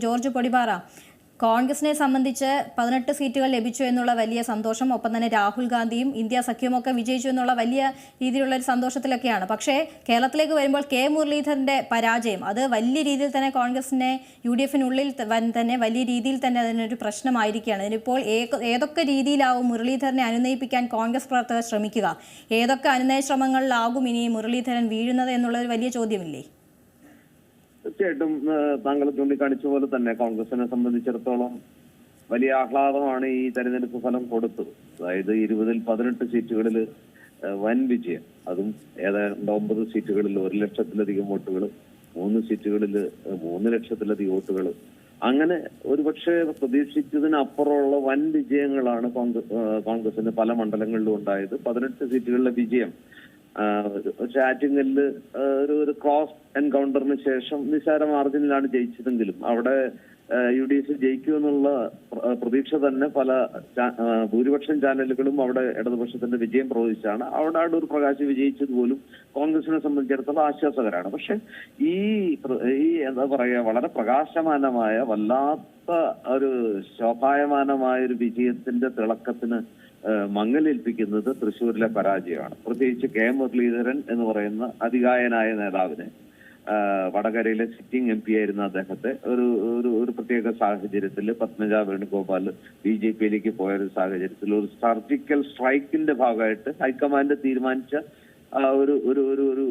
George Podippara കോൺഗ്രസിനെ സംബന്ധിച്ച് പതിനെട്ട് സീറ്റുകൾ ലഭിച്ചു എന്നുള്ള വലിയ സന്തോഷം ഒപ്പം തന്നെ രാഹുൽ ഗാന്ധിയും ഇന്ത്യ സഖ്യമൊക്കെ വിജയിച്ചു എന്നുള്ള വലിയ രീതിയിലുള്ള ഒരു സന്തോഷത്തിലൊക്കെയാണ്. പക്ഷേ കേരളത്തിലേക്ക് വരുമ്പോൾ കെ. മുരളീധരന്റെ പരാജയം അത് വലിയ രീതിയിൽ തന്നെ കോൺഗ്രസിനെ യു ഡി എഫിനുള്ളിൽ തന്നെ വലിയ രീതിയിൽ തന്നെ അതിനൊരു പ്രശ്നമായിരിക്കുകയാണ്. ഇതിനിപ്പോൾ ഏക- ഏതൊക്കെ രീതിയിലാവും മുരളീധരനെ അനുനയിപ്പിക്കാൻ കോൺഗ്രസ് പ്രവർത്തകർ ശ്രമിക്കുക? ഏതൊക്കെ അനുനയ ശ്രമങ്ങളിലാകും ഇനി മുരളീധരൻ വീഴുന്നത് എന്നുള്ള ഒരു വലിയ ചോദ്യമില്ലേ? തീർച്ചയായിട്ടും താങ്കൾ ചൂണ്ടിക്കാണിച്ച പോലെ തന്നെ കോൺഗ്രസിനെ സംബന്ധിച്ചിടത്തോളം വലിയ ആഹ്ലാദമാണ് ഈ തെരഞ്ഞെടുപ്പ് ഫലം കൊടുത്തത്. അതായത് ഇരുപതിൽ പതിനെട്ട് സീറ്റുകളിൽ വൻ വിജയം. അതും ഏതാണ്ട് ഒമ്പത് സീറ്റുകളിൽ ഒരു ലക്ഷത്തിലധികം വോട്ടുകൾ മൂന്ന് സീറ്റുകളിൽ മൂന്ന് ലക്ഷത്തിലധികം വോട്ടുകൾ അങ്ങനെ ഒരുപക്ഷെ പ്രതീക്ഷിച്ചതിനപ്പുറമുള്ള വൻ വിജയങ്ങളാണ് കോൺഗ്രസ് കോൺഗ്രസിന് പല മണ്ഡലങ്ങളിലും ഉണ്ടായത്. പതിനെട്ട് സീറ്റുകളിലെ വിജയം ചാറ്റിങ്ങലിൽ ഒരു ഒരു ക്രോസ് എൻകൗണ്ടറിന് ശേഷം നിസാര മാർജിനിലാണ് ജയിച്ചതെങ്കിലും അവിടെ യു ഡി എഫ് ജയിക്കുമെന്നുള്ള പ്രതീക്ഷ തന്നെ പല ഭൂരിപക്ഷം ചാനലുകളും അവിടെ ഇടതുപക്ഷത്തിന്റെ വിജയം പ്രവചിച്ചാണ് അവിടെ അടൂർ പ്രകാശ് വിജയിച്ചത് പോലും കോൺഗ്രസിനെ സംബന്ധിച്ചിടത്തോളം ആശ്വാസകരമാണ് പക്ഷെ ഈ ഈ എന്താ പറയുക വളരെ പ്രകാശമാനമായ വല്ലാത്ത ഒരു ശോഭായമാനമായ ഒരു വിജയത്തിന്റെ തിളക്കത്തിന് മങ്ങലേൽപ്പിക്കുന്നത് തൃശ്ശൂരിലെ പരാജയമാണ്. പ്രത്യേകിച്ച് കെ മുരളീധരൻ എന്ന് പറയുന്ന അതികായനായ നേതാവിനെ വടകരയിലെ സിറ്റിംഗ് എം പി ആയിരുന്ന അദ്ദേഹത്തെ ഒരു ഒരു ഒരു പ്രത്യേക സാഹചര്യത്തിൽ പത്മജ വേണുഗോപാൽ ബി ജെ പിയിലേക്ക് പോയ ഒരു സാഹചര്യത്തിൽ ഒരു സർജിക്കൽ സ്ട്രൈക്കിന്റെ ഭാഗമായിട്ട് ഹൈക്കമാൻഡ് തീരുമാനിച്ച ഒരു ഒരു ഒരു ഒരു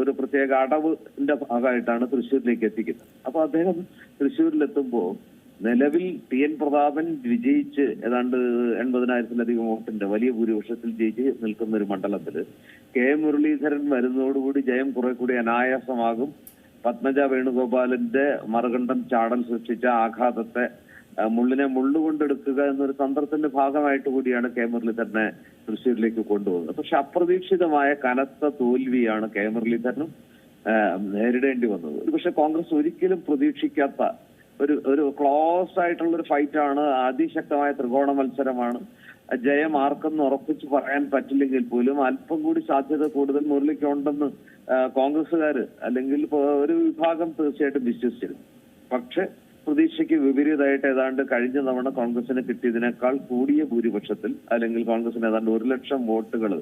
ഒരു പ്രത്യേക അടവിന്റെ ഭാഗമായിട്ടാണ് തൃശ്ശൂരിലേക്ക് എത്തിക്കുന്നത്. അപ്പൊ അദ്ദേഹം തൃശ്ശൂരിലെത്തുമ്പോൾ നിലവിൽ ടി എൻ പ്രതാപൻ വിജയിച്ച് ഏതാണ്ട് എൺപതിനായിരത്തിലധികം വോട്ടിന്റെ വലിയ ഭൂരിപക്ഷത്തിൽ ജയിച്ച് നിൽക്കുന്ന ഒരു മണ്ഡലത്തിൽ കെ മുരളീധരൻ വരുന്നതോടുകൂടി ജയം കുറെ കൂടി അനായാസമാകും. പത്മജ വേണുഗോപാലിന്റെ മറുകണ്ഠം ചാടൽ സൃഷ്ടിച്ച ആഘാതത്തെ മുള്ളിനെ മുള്ളുകൊണ്ടെടുക്കുക എന്നൊരു തന്ത്രത്തിന്റെ ഭാഗമായിട്ട് കൂടിയാണ് കെ മുരളീധരനെ തൃശ്ശൂരിലേക്ക് കൊണ്ടുപോകുന്നത്. പക്ഷെ അപ്രതീക്ഷിതമായ കനത്ത തോൽവിയാണ് കെ മുരളീധരനും നേരിടേണ്ടി വന്നത്. പക്ഷെ കോൺഗ്രസ് ഒരിക്കലും പ്രതീക്ഷിക്കാത്ത ഒരു ഒരു ക്ലോസ് ആയിട്ടുള്ള ഒരു ഫൈറ്റ് ആണ്. അതിശക്തമായ ത്രികോണ മത്സരമാണ്. ജയം ആർക്കെന്ന് ഉറപ്പിച്ച് പറയാൻ പറ്റില്ലെങ്കിൽ പോലും അല്പം കൂടി സാധ്യത കൂടുതൽ മുരളിക്കുണ്ടെന്ന് ഉണ്ടെന്ന് കോൺഗ്രസ്സുകാര് അല്ലെങ്കിൽ ഒരു വിഭാഗം തീർച്ചയായിട്ടും വിശ്വസിച്ചിരുന്നു. പക്ഷെ പ്രതീക്ഷയ്ക്ക് വിപരീതമായിട്ട് ഏതാണ്ട് കഴിഞ്ഞ തവണ കോൺഗ്രസിന് കിട്ടിയതിനേക്കാൾ കൂടിയ ഭൂരിപക്ഷത്തിൽ അല്ലെങ്കിൽ കോൺഗ്രസിന് ഏതാണ്ട് ഒരു ലക്ഷം വോട്ടുകൾ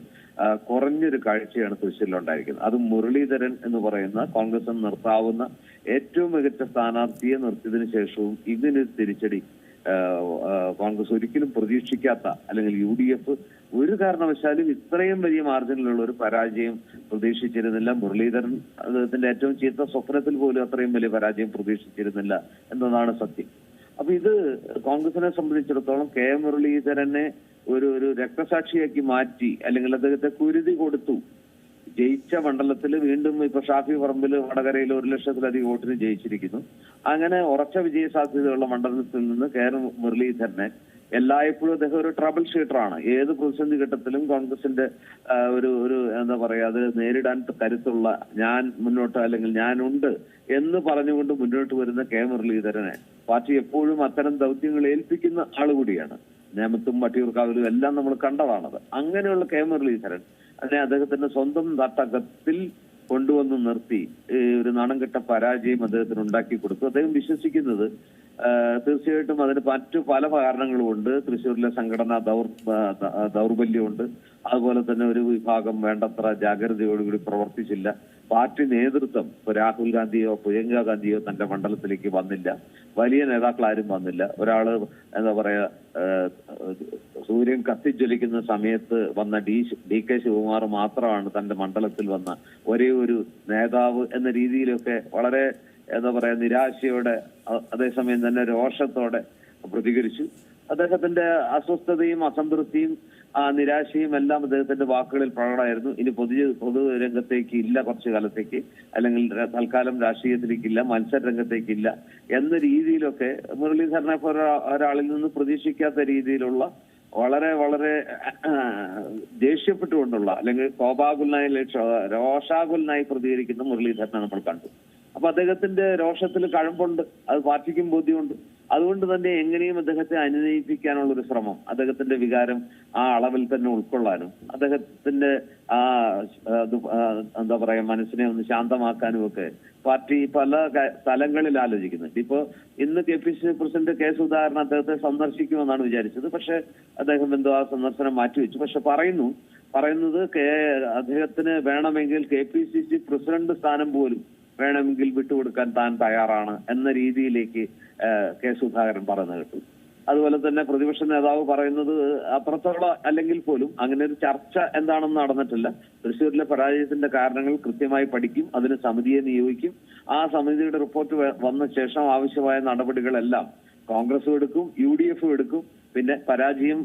കുറഞ്ഞൊരു കാഴ്ചയാണ് തൃശ്ശൂരിൽ ഉണ്ടായിരിക്കുന്നത് അത് മുരളീധരൻ എന്ന് പറയുന്ന കോൺഗ്രസ് നിർത്താവുന്ന ഏറ്റവും മികച്ച സ്ഥാനാർത്ഥിയെ നിർത്തിയതിനു ശേഷവും ഇതിന് തിരിച്ചടി കോൺഗ്രസ് ഒരിക്കലും പ്രതീക്ഷിക്കാത്ത അല്ലെങ്കിൽ യു ഡി എഫ് ഒരു കാരണവശാലും ഇത്രയും വലിയ മാർജിനിലുള്ള ഒരു പരാജയം പ്രതീക്ഷിച്ചിരുന്നില്ല. മുരളീധരൻ അദ്ദേഹത്തിന്റെ ഏറ്റവും ചീത്ത സ്വപ്നത്തിൽ പോലും അത്രയും വലിയ പരാജയം പ്രതീക്ഷിച്ചിരുന്നില്ല എന്നതാണ് സത്യം. അപ്പൊ ഇത് കോൺഗ്രസിനെ സംബന്ധിച്ചിടത്തോളം കെ മുരളീധരനെ ഒരു ഒരു രക്തസാക്ഷിയാക്കി മാറ്റി അല്ലെങ്കിൽ അദ്ദേഹത്തെ കുരുതി കൊടുത്തു ജയിച്ച മണ്ഡലത്തിൽ വീണ്ടും ഇപ്പൊ ഷാഫി പറമ്പിൽ വടകരയിൽ ഒരു ലക്ഷത്തിലധികം വോട്ടിന് ജയിച്ചിരിക്കുന്നു. അങ്ങനെ ഉറച്ച വിജയ സാധ്യതയുള്ള മണ്ഡലത്തിൽ നിന്ന് കെ ആർ മുരളീധരനെ എല്ലായ്പ്പോഴും അദ്ദേഹം ഒരു ട്രബിൾ ഷീറ്ററാണ് ഏത് പ്രതിസന്ധി ഘട്ടത്തിലും കോൺഗ്രസിന്റെ ഒരു ഒരു എന്താ പറയാ അത് നേരിടാൻ കരുത്തുള്ള ഞാൻ മുന്നോട്ട് അല്ലെങ്കിൽ ഞാനുണ്ട് എന്ന് പറഞ്ഞുകൊണ്ട് മുന്നോട്ട് വരുന്ന കെ മുരളീധരനെ പാർട്ടി എപ്പോഴും അത്തരം ദൗത്യങ്ങൾ ഏൽപ്പിക്കുന്ന ആളുകൂടിയാണ് നേമത്തും വട്ടിയൂർക്കാവിലും എല്ലാം നമ്മൾ കണ്ടതാണത്. അങ്ങനെയുള്ള കെ മുരളീധരൻ അതിനെ അദ്ദേഹത്തിന്റെ സ്വന്തം നാട്ടകത്തിൽ കൊണ്ടുവന്ന് നിർത്തി ഒരു നാണം കെട്ട പരാജയം അദ്ദേഹത്തിന് ഉണ്ടാക്കി കൊടുത്തു. അദ്ദേഹം വിശ്വസിക്കുന്നത് തീർച്ചയായിട്ടും അതിന് മറ്റു പല കാരണങ്ങളുമുണ്ട്. തൃശ്ശൂരിലെ സംഘടനാ ദൗർ ദൗർബല്യമുണ്ട്. അതുപോലെ തന്നെ ഒരു വിഭാഗം വേണ്ടത്ര ജാഗ്രതയോടുകൂടി പ്രവർത്തിച്ചില്ല. പാർട്ടി നേതൃത്വം ഇപ്പോൾ രാഹുൽ ഗാന്ധിയോ പ്രിയങ്ക ഗാന്ധിയോ തന്റെ മണ്ഡലത്തിലേക്ക് വന്നില്ല. വലിയ നേതാക്കളാരും വന്നില്ല. ഒരാൾ എന്താ പറയാ സൂര്യൻ കത്തിജ്വലിക്കുന്ന സമയത്ത് വന്ന ഡി ഡി കെ ശിവകുമാർ മാത്രമാണ് തന്റെ മണ്ഡലത്തിൽ വന്ന ഒരേ ഒരു നേതാവ് എന്ന രീതിയിലൊക്കെ വളരെ എന്താ പറയാ നിരാശയോടെ അതേസമയം തന്നെ രോഷത്തോടെ പ്രതികരിച്ചു. അദ്ദേഹത്തിന്റെ അസ്വസ്ഥതയും അസംതൃപ്തിയും ആ നിരാശയും എല്ലാം അദ്ദേഹത്തിന്റെ വാക്കുകളിൽ പ്രകടമായിരുന്നു. ഇനി പൊതു പൊതു രംഗത്തേക്ക് ഇല്ല കുറച്ചു കാലത്തേക്ക്. അല്ലെങ്കിൽ തൽക്കാലം രാഷ്ട്രീയത്തിലേക്കില്ല മത്സര രംഗത്തേക്കില്ല എന്ന രീതിയിലൊക്കെ മുരളീധരനെ ഒരാളിൽ നിന്ന് പ്രതീക്ഷിക്കാത്ത രീതിയിലുള്ള വളരെ വളരെ ദേഷ്യപ്പെട്ടുകൊണ്ടുള്ള അല്ലെങ്കിൽ കോപാകുലനായി രോഷാകുലനായി പ്രതികരിക്കുന്ന മുരളീധരനെ നമ്മൾ കണ്ടു. അപ്പൊ അദ്ദേഹത്തിന്റെ രോഷത്തിൽ കഴമ്പുണ്ട്. അത് പാർട്ടിക്കും ബോധ്യമുണ്ട്. അതുകൊണ്ട് തന്നെ എങ്ങനെയും അദ്ദേഹത്തെ അനുനയിപ്പിക്കാനുള്ള ഒരു ശ്രമം അദ്ദേഹത്തിന്റെ വികാരം ആ അളവിൽ തന്നെ ഉൾക്കൊള്ളാനും അദ്ദേഹത്തിന്റെ ആ എന്താ പറയാ മനസ്സിനെ ഒന്ന് ശാന്തമാക്കാനും ഒക്കെ പാർട്ടി പല തലങ്ങളിൽ ആലോചിക്കുന്നുണ്ട് ഇപ്പോ ഇന്ന് K P C president K Sudhakaran അദ്ദേഹത്തെ സന്ദർശിക്കുമെന്നാണ് വിചാരിച്ചത്. പക്ഷെ അദ്ദേഹം എന്തോ ആ സന്ദർശനം മാറ്റിവെച്ചു. പക്ഷെ പറയുന്നു പറയുന്നത് കെ അദ്ദേഹത്തിന് വേണമെങ്കിൽ K P C C president സ്ഥാനം പോലും വേണമെങ്കിൽ വിട്ടുകൊടുക്കാൻ താൻ തയ്യാറാണ് എന്ന രീതിയിലേക്ക് കെ സുധാകരൻ പറഞ്ഞു കേട്ടു. അതുപോലെ തന്നെ പ്രതിപക്ഷ നേതാവ് പറയുന്നത് അപ്പുറത്തോളം അല്ലെങ്കിൽ പോലും അങ്ങനെ ഒരു ചർച്ച എന്താണെന്ന് നടന്നിട്ടില്ല. തൃശ്ശൂരിലെ പരാജയത്തിന്റെ കാരണങ്ങൾ കൃത്യമായി പഠിക്കും അതിന് സമിതിയെ നിയോഗിക്കും. ആ സമിതിയുടെ റിപ്പോർട്ട് വന്ന ശേഷം ആവശ്യമായ നടപടികളെല്ലാം കോൺഗ്രസും എടുക്കും യു ഡി എഫും എടുക്കും. പിന്നെ പരാജയം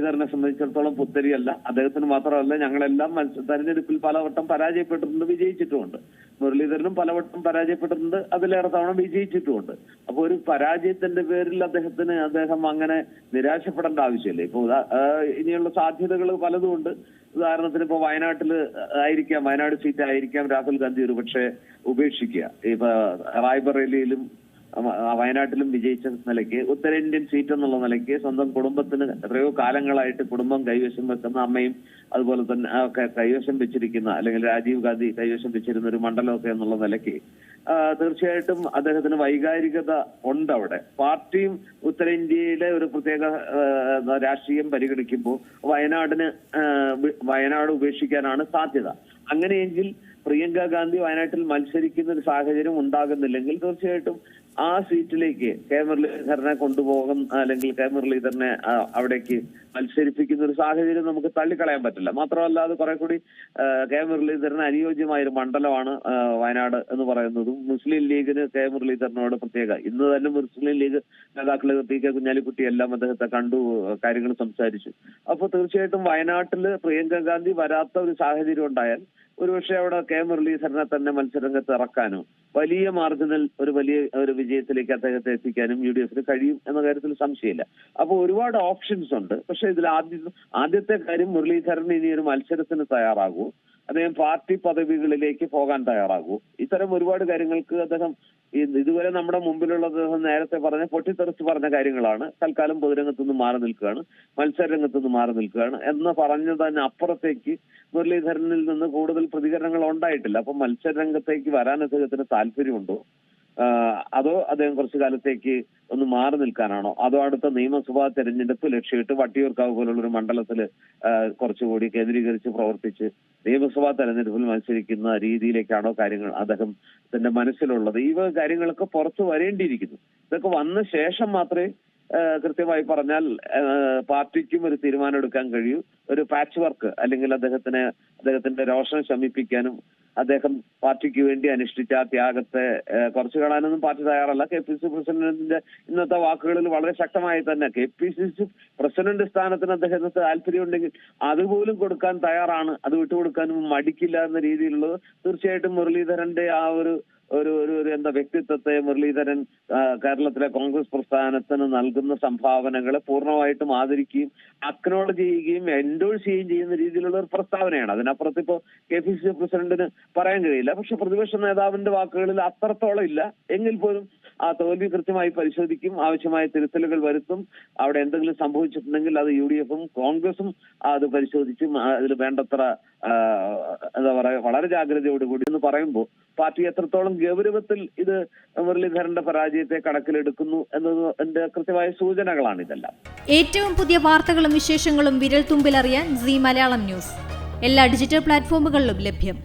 മുരളീധരനെ സംബന്ധിച്ചിടത്തോളം പുത്തരിയല്ല. അദ്ദേഹത്തിന് മാത്രമല്ല ഞങ്ങളെല്ലാം തെരഞ്ഞെടുപ്പിൽ പലവട്ടം പരാജയപ്പെട്ടിട്ടുണ്ട് വിജയിച്ചിട്ടുമുണ്ട്. മുരളീധരനും പലവട്ടം പരാജയപ്പെട്ടിട്ടുണ്ട് അതിലേറെ തവണ വിജയിച്ചിട്ടുമുണ്ട്. അപ്പൊ ഒരു പരാജയത്തിന്റെ പേരിൽ അദ്ദേഹത്തിന് അദ്ദേഹം അങ്ങനെ നിരാശപ്പെടേണ്ട ആവശ്യമില്ല. ഇപ്പൊ ഇനിയുള്ള സാധ്യതകൾ പലതുമുണ്ട്. ഉദാഹരണത്തിന് ഇപ്പൊ വയനാട്ടിൽ ആയിരിക്കാം വയനാട് സീറ്റ് ആയിരിക്കാം രാഹുൽ ഗാന്ധി ഒരു പക്ഷേ ഉപേക്ഷിക്കുക. ഇപ്പൊ റായ്ബറേലിയിലും വയനാട്ടിലും വിജയിച്ച നിലയ്ക്ക് ഉത്തരേന്ത്യൻ സീറ്റ് എന്നുള്ള നിലയ്ക്ക് സ്വന്തം കുടുംബത്തിന് എത്രയോ കാലങ്ങളായിട്ട് കുടുംബം കൈവശം വെക്കുന്ന അമ്മയും അതുപോലെ തന്നെ കൈവശം വെച്ചിരിക്കുന്ന അല്ലെങ്കിൽ രാജീവ് ഗാന്ധി കൈവശം വെച്ചിരുന്ന ഒരു മണ്ഡലമൊക്കെ എന്നുള്ള നിലയ്ക്ക് തീർച്ചയായിട്ടും അദ്ദേഹത്തിന് വൈകാരികത ഉണ്ട് അവിടെ. പാർട്ടിയും ഉത്തരേന്ത്യയിലെ ഒരു പ്രത്യേക രാഷ്ട്രീയം പരിഗണിക്കുമ്പോൾ വയനാടിന് വയനാട് ഉപേക്ഷിക്കാനാണ് സാധ്യത. അങ്ങനെയെങ്കിൽ പ്രിയങ്ക ഗാന്ധി വയനാട്ടിൽ മത്സരിക്കുന്ന ഒരു സാഹചര്യം ഉണ്ടാകുന്നില്ലെങ്കിൽ തീർച്ചയായിട്ടും ആ സീറ്റിലേക്ക് കെ മുരളീധരനെ കൊണ്ടുപോകും അല്ലെങ്കിൽ കെ മുരളീധരനെ അവിടേക്ക് മത്സരിപ്പിക്കുന്ന ഒരു സാഹചര്യം നമുക്ക് തള്ളിക്കളയാൻ പറ്റില്ല. മാത്രമല്ല അത് കുറെ കൂടി കെ മുരളീധരന് അനുയോജ്യമായ ഒരു മണ്ഡലമാണ് വയനാട് എന്ന് പറയുന്നതും. മുസ്ലിം ലീഗിന് കെ മുരളീധരനോട് പ്രത്യേക. ഇന്ന് തന്നെ മുസ്ലിം ലീഗ് നേതാക്കൾ പി കെ കുഞ്ഞാലിക്കുട്ടി എല്ലാം അദ്ദേഹത്തെ കണ്ടു കാര്യങ്ങൾ സംസാരിച്ചു. അപ്പൊ തീർച്ചയായിട്ടും വയനാട്ടിൽ പ്രിയങ്ക ഗാന്ധി വരാത്ത ഒരു സാഹചര്യം ഉണ്ടായാൽ ഒരുപക്ഷെ അവിടെ കെ മുരളീധരനെ തന്നെ മത്സരരംഗത്ത് ഇറക്കാനും വലിയ മാർജിനൽ ഒരു വലിയ ഒരു വിജയത്തിലേക്ക് അദ്ദേഹത്തെ എത്തിക്കാനും യു ഡി എഫിന് കഴിയും എന്ന കാര്യത്തിൽ സംശയമില്ല. അപ്പോൾ ഒരുപാട് ഓപ്ഷൻസ് ഉണ്ട്. പക്ഷെ ഇതിൽ ആദ്യ ആദ്യത്തെ കാര്യം മുരളീധരൻ ഇനി ഒരു മത്സരത്തിന് തയ്യാറാകൂ. അദ്ദേഹം പാർട്ടി പദവികളിലേക്ക് പോകാൻ തയ്യാറാകൂ. ഇത്തരം ഒരുപാട് കാര്യങ്ങൾക്ക് അദ്ദേഹം ഇതുവരെ നമ്മുടെ മുമ്പിലുള്ള അദ്ദേഹം നേരത്തെ പറഞ്ഞ പൊട്ടിത്തെറിച്ച് പറഞ്ഞ കാര്യങ്ങളാണ്. തൽക്കാലം പൊതുരംഗത്തുനിന്ന് മാറി നിൽക്കുകയാണ്. മത്സരരംഗത്തു നിന്ന് മാറി നിൽക്കുകയാണ് എന്ന് പറഞ്ഞതിന് അപ്പുറത്തേക്ക് മുരളീധരനിൽ നിന്ന് കൂടുതൽ പ്രതികരണങ്ങൾ ഉണ്ടായിട്ടില്ല. അപ്പൊ മത്സരരംഗത്തേക്ക് വരാൻ അദ്ദേഹത്തിന് താല്പര്യമുണ്ടോ? അതോ അദ്ദേഹം കുറച്ചു കാലത്തേക്ക് ഒന്ന് മാറി നിൽക്കാനാണോ? അതോ അടുത്ത നിയമസഭാ തെരഞ്ഞെടുപ്പ് ലക്ഷ്യമിട്ട് വട്ടിയൂർക്കാവ് പോലുള്ള ഒരു മണ്ഡലത്തിൽ കുറച്ചുകൂടി കേന്ദ്രീകരിച്ച് പ്രവർത്തിച്ച് നിയമസഭാ തെരഞ്ഞെടുപ്പിൽ മത്സരിക്കുന്ന രീതിയിലേക്കാണോ കാര്യങ്ങൾ അദ്ദേഹം തന്റെ മനസ്സിലുള്ളത്? ഈ കാര്യങ്ങളൊക്കെ പുറത്തു വരേണ്ടിയിരിക്കുന്നു. ഇതൊക്കെ വന്ന ശേഷം മാത്രമേ കൃത്യമായി പറഞ്ഞാൽ പാർട്ടിക്കും ഒരു തീരുമാനം എടുക്കാൻ കഴിയും. ഒരു പാച്ച് വർക്ക് അല്ലെങ്കിൽ അദ്ദേഹത്തിന് അദ്ദേഹത്തിന്റെ രോഷം ശമിപ്പിക്കാനും അദ്ദേഹം പാർട്ടിക്ക് വേണ്ടി അനുഷ്ഠിച്ച ആ ത്യാഗത്തെ കുറച്ചു കാണാനൊന്നും പാർട്ടി തയ്യാറല്ല. കെ പി സി പ്രസിഡന്റിന്റെ ഇന്നത്തെ വാക്കുകളിൽ വളരെ ശക്തമായി തന്നെ K P C C president സ്ഥാനത്തിന് അദ്ദേഹത്തിന് താല്പര്യമുണ്ടെങ്കിൽ അതുപോലും കൊടുക്കാൻ തയ്യാറാണ്. അത് വിട്ടുകൊടുക്കാനും മടിക്കില്ല എന്ന രീതിയിലുള്ളത് തീർച്ചയായിട്ടും മുരളീധരന്റെ ആ ഒരു ഒരു ഒരു ഒരു എന്താ വ്യക്തിത്വത്തെ മുരളീധരൻ കേരളത്തിലെ കോൺഗ്രസ് പ്രസ്ഥാനത്തിന് നൽകുന്ന സംഭാവനകളെ പൂർണമായിട്ടും ആദരിക്കുകയും അക്നോളജ് ചെയ്യുകയും എൻഡോഴ്സ് ചെയ്യുകയും ചെയ്യുന്ന രീതിയിലുള്ള ഒരു പ്രസ്താവനയാണ്. അതിനപ്പുറത്ത് ഇപ്പോൾ കെ പി സി സി പ്രസിഡന്റിന് പറയാൻ കഴിയില്ല. പക്ഷെ പ്രതിപക്ഷ നേതാവിന്റെ വാക്കുകളിൽ അത്രത്തോളം ഇല്ല. എങ്കിൽ പോലും ആ തോൽവി കൃത്യമായി പരിശോധിക്കും ആവശ്യമായ തിരുത്തലുകൾ വരുത്തും അവിടെ എന്തെങ്കിലും സംഭവിച്ചിട്ടുണ്ടെങ്കിൽ അത് യു ഡി എഫും കോൺഗ്രസും അത് പരിശോധിച്ചും അതിൽ വേണ്ടത്ര എന്താ പറയാ വളരെ ജാഗ്രതയോടുകൂടി എന്ന് പറയുമ്പോൾ പാർട്ടി എത്രത്തോളം ഗൗരവത്തിൽ ഇത് മുരളീധരന്റെ പരാജയത്തെ കണക്കിലെടുക്കുന്നു എന്നത് എന്റെ കൃത്യമായ സൂചനകളാണ് ഇതെല്ലാം. ഏറ്റവും പുതിയ വാർത്തകളും വിശേഷങ്ങളും വിരൽ തുമ്പിലറിയാൻ സി മലയാളം ന്യൂസ്. എല്ലാ ഡിജിറ്റൽ പ്ലാറ്റ്ഫോമുകളിലും ലഭ്യം.